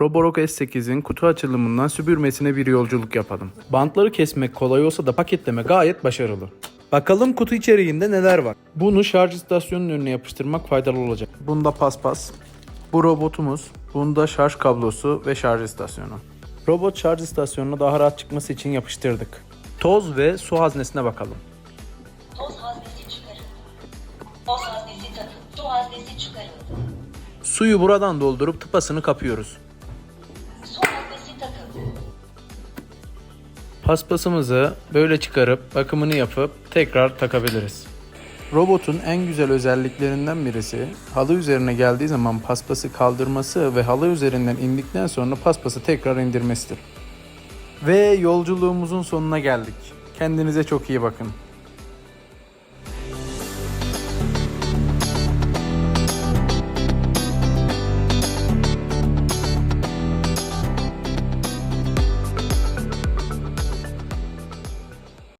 Roborock S8'in kutu açılımından süpürmesine bir yolculuk yapalım. Bantları kesmek kolay olsa da paketleme gayet başarılı. Bakalım kutu içeriğinde neler var. Bunu şarj istasyonunun önüne yapıştırmak faydalı olacak. Bunda paspas. Bu robotumuz. Bunda şarj kablosu ve şarj istasyonu. Robot şarj istasyonuna daha rahat çıkması için yapıştırdık. Toz ve su haznesine bakalım. Toz haznesi çıkarıldı. Toz haznesi takıldı. Su haznesi çıkarıldı. Suyu buradan doldurup tıpasını kapıyoruz. Paspasımızı böyle çıkarıp bakımını yapıp tekrar takabiliriz. Robotun en güzel özelliklerinden birisi halı üzerine geldiği zaman paspası kaldırması ve halı üzerinden indikten sonra paspası tekrar indirmesidir. Ve yolculuğumuzun sonuna geldik. Kendinize çok iyi bakın.